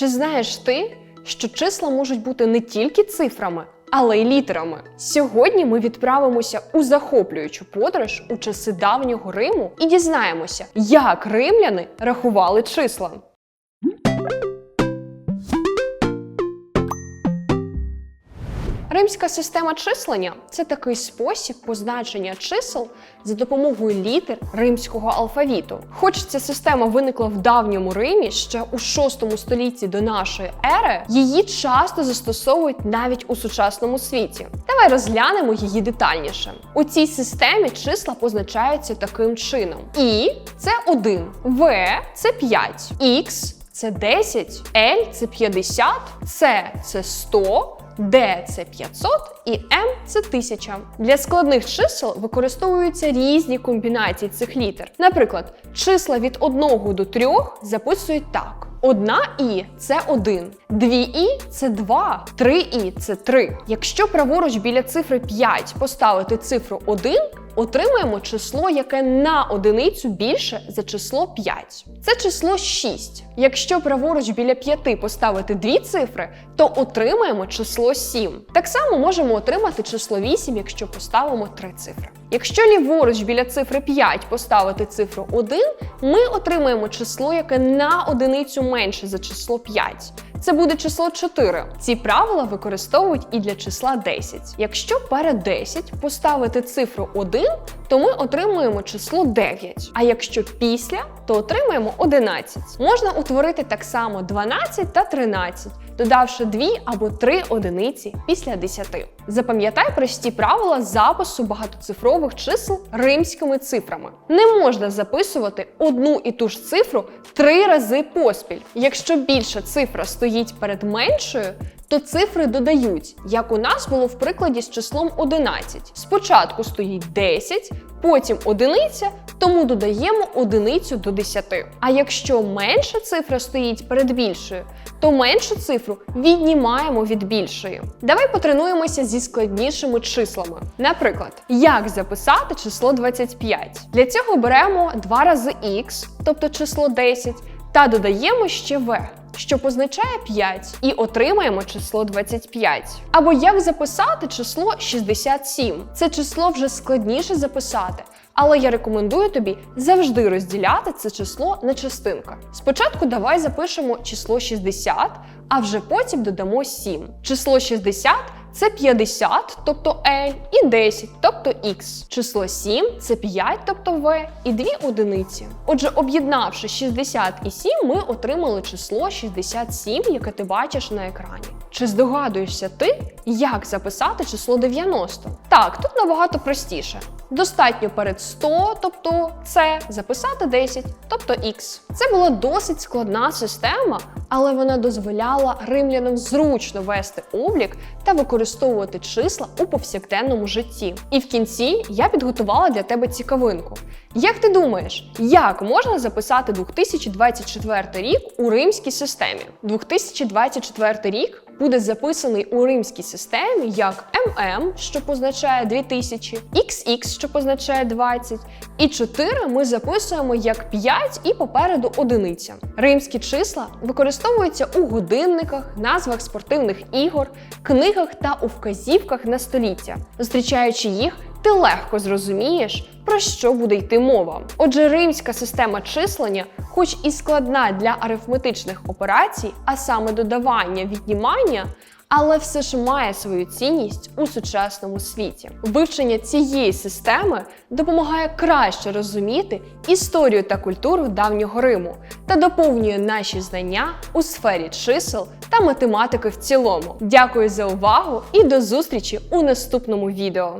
Чи знаєш ти, що числа можуть бути не тільки цифрами, але й літерами? Сьогодні ми відправимося у захоплюючу подорож у часи давнього Риму і дізнаємося, як римляни рахували числа. Римська система числення це такий спосіб позначення чисел за допомогою літер римського алфавіту. Хоч ця система виникла в давньому Римі ще у 6 столітті до нашої ери, її часто застосовують навіть у сучасному світі. Давай розглянемо її детальніше. У цій системі числа позначаються таким чином: І це 1, В це 5, Х це 10, L це 50, С це 100, D – це 500 і M – це 1000. Для складних чисел використовуються різні комбінації цих літер. Наприклад, числа від 1 до 3 записують так. Одна і це один, дві і це два, три і це три. Якщо праворуч біля цифри 5 поставити цифру 1, отримаємо число, яке на одиницю більше за число 5. Це число 6. Якщо праворуч біля 5 поставити дві цифри, то отримаємо число 7. Так само можемо отримати число 8, якщо поставимо три цифри. Якщо ліворуч біля цифри 5 поставити цифру 1, ми отримаємо число, яке на одиницю менше за число 5. Це буде число 4. Ці правила використовують і для числа 10. Якщо перед 10 поставити цифру 1, то ми отримуємо число 9. А якщо після, то отримаємо 11. Можна утворити так само 12 та 13, додавши 2 або 3 одиниці після 10. Запам'ятай прості правила запису багатоцифрових чисел римськими цифрами. Не можна записувати одну і ту ж цифру три рази поспіль. Якщо більша цифра стоїть перед меншою, то цифри додають, як у нас було в прикладі з числом 11. Спочатку стоїть 10, потім одиниця, тому додаємо одиницю до 10. А якщо менша цифра стоїть перед більшою, то меншу цифру віднімаємо від більшої. Давай потренуємося зі складнішими числами. Наприклад, як записати число 25? Для цього беремо 2 рази х, тобто число 10, та додаємо ще v що позначає 5, і отримаємо число 25. Або як записати число 67. Це число вже складніше записати. Але я рекомендую тобі завжди розділяти це число на частинки. Спочатку давай запишемо число 60, а вже потім додамо 7. Число 60 це 50, тобто L, і 10, тобто X. Число 7 це 5, тобто V, і 2 одиниці. Отже, об'єднавши 60 і 7, ми отримали число 67, яке ти бачиш на екрані. Чи здогадуєшся ти, як записати число 90? Так, тут набагато простіше. Достатньо перед 100, тобто це, записати 10, тобто X. Це була досить складна система, але вона дозволяла римлянам зручно вести облік та використовувати числа у повсякденному житті. І в кінці я підготувала для тебе цікавинку. Як ти думаєш, як можна записати 2024 рік у римській системі? 2024 рік буде записаний у римській системі як ММ, що позначає 2000, XX, що позначає 20, і 4 ми записуємо як 5 і попереду одиниця. Римські числа використовуються у годинниках, назвах спортивних ігор, книгах та у вказівках на століття. Зустрічаючи їх, ти легко зрозумієш, про що буде йти мова. Отже, римська система числення, хоч і складна для арифметичних операцій, а саме додавання, віднімання, але все ж має свою цінність у сучасному світі. Вивчення цієї системи допомагає краще розуміти історію та культуру давнього Риму та доповнює наші знання у сфері чисел та математики в цілому. Дякую за увагу і до зустрічі у наступному відео.